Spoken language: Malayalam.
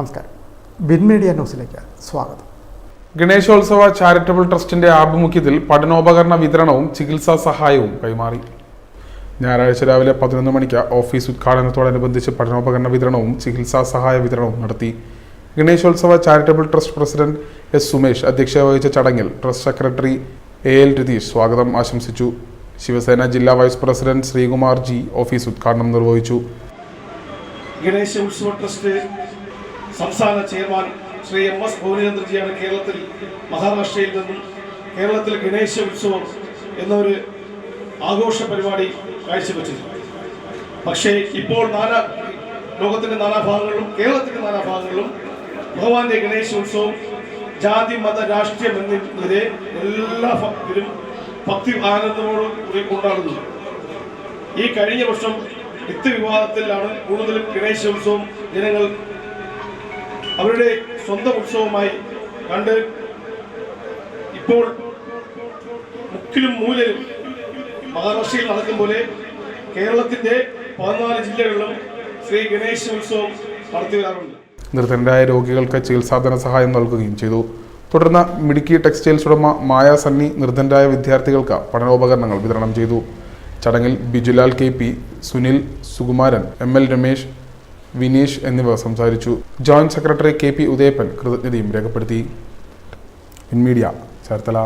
നമസ്കാരം. ബിൻ മീഡിയ ന്യൂസിലേക്ക് സ്വാഗതം. ഗണേശോത്സവ ചാരിറ്റബിൾ ട്രസ്റ്റിന്റെ ആഭിമുഖ്യത്തിൽ പഠനോപകരണ വിതരണവും ചികിത്സാ സഹായവും കൈമാറി. ഞായറാഴ്ച രാവിലെ പതിനൊന്ന് മണിക്ക് ഓഫീസ് ഉദ്ഘാടനത്തോടനുബന്ധിച്ച് പഠനോപകരണ വിതരണവും ചികിത്സാ സഹായ വിതരണവും നടത്തി. Ganeshotsava charitable trust president S Sumesh അധ്യക്ഷത വഹിച്ച ചടങ്ങിൽ trust secretary A L Ratheesh സ്വാഗതം ആശംസിച്ചു. ശിവസേന ജില്ലാ vice president Sreekumar G office ഉദ്ഘാടനം നിർവഹിച്ചു. ഗണേശോത്സവ ട്രസ്റ്റ് സംസ്ഥാന ചെയർമാൻ ശ്രീ എം എസ് ഭുവനേന്ദ്രജിയാണ് കേരളത്തിൽ മഹാരാഷ്ട്രയിൽ നിന്നും കേരളത്തിൽ ഗണേശ ഉത്സവം എന്നൊരു ആഘോഷ പരിപാടി കാഴ്ചവെച്ചത്. പക്ഷേ ഇപ്പോൾ നാനാ ലോകത്തിന്റെ നാനാഭാഗങ്ങളിലും കേരളത്തിന്റെ നാനാഭാഗങ്ങളിലും ഭഗവാന്റെ ഗണേശ ഉത്സവം ജാതി മത രാഷ്ട്രീയം എന്നതിനെതിരെ എല്ലാ ഭക്തരും ഭക്തി ആനന്ദത്തോടുകൂടി കൊണ്ടാടുന്നു. ഈ കഴിഞ്ഞ വർഷം നിത്യവിവാദത്തിലാണ് കൂടുതലും ഗണേശോത്സവം ജനങ്ങൾ അവരുടെ സ്വന്തം ഉത്സവമായി കണ്ട് ഇപ്പോൾ മുക്കിലും മൂലയിലും മഹാരാഷ്ട്രയിൽ നടക്കും പോലെ കേരളത്തിന്റെ പതിനാല് ജില്ലകളിലും ശ്രീ ഗണേശ ഉത്സവം നടത്തി വരാറുണ്ട്. നിർധനരായ രോഗികൾക്ക് ചികിത്സാധന സഹായം നൽകുകയും ചെയ്തു. തുടർന്ന് മിടുക്കി ടെക്സ്റ്റൈൽസ് ഉടമ മായ സണ്ണി നിർധനരായ വിദ്യാർത്ഥികൾക്ക് പഠനോപകരണങ്ങൾ വിതരണം ചെയ്തു. ചടങ്ങിൽ Bijulal K P Sunil Sukumaran M L Ramesh Vineesh എന്നിവർ സംസാരിച്ചു. Joint secretary K P Udayappan കൃതജ്ഞതയും രേഖപ്പെടുത്തി. In media Cherthala.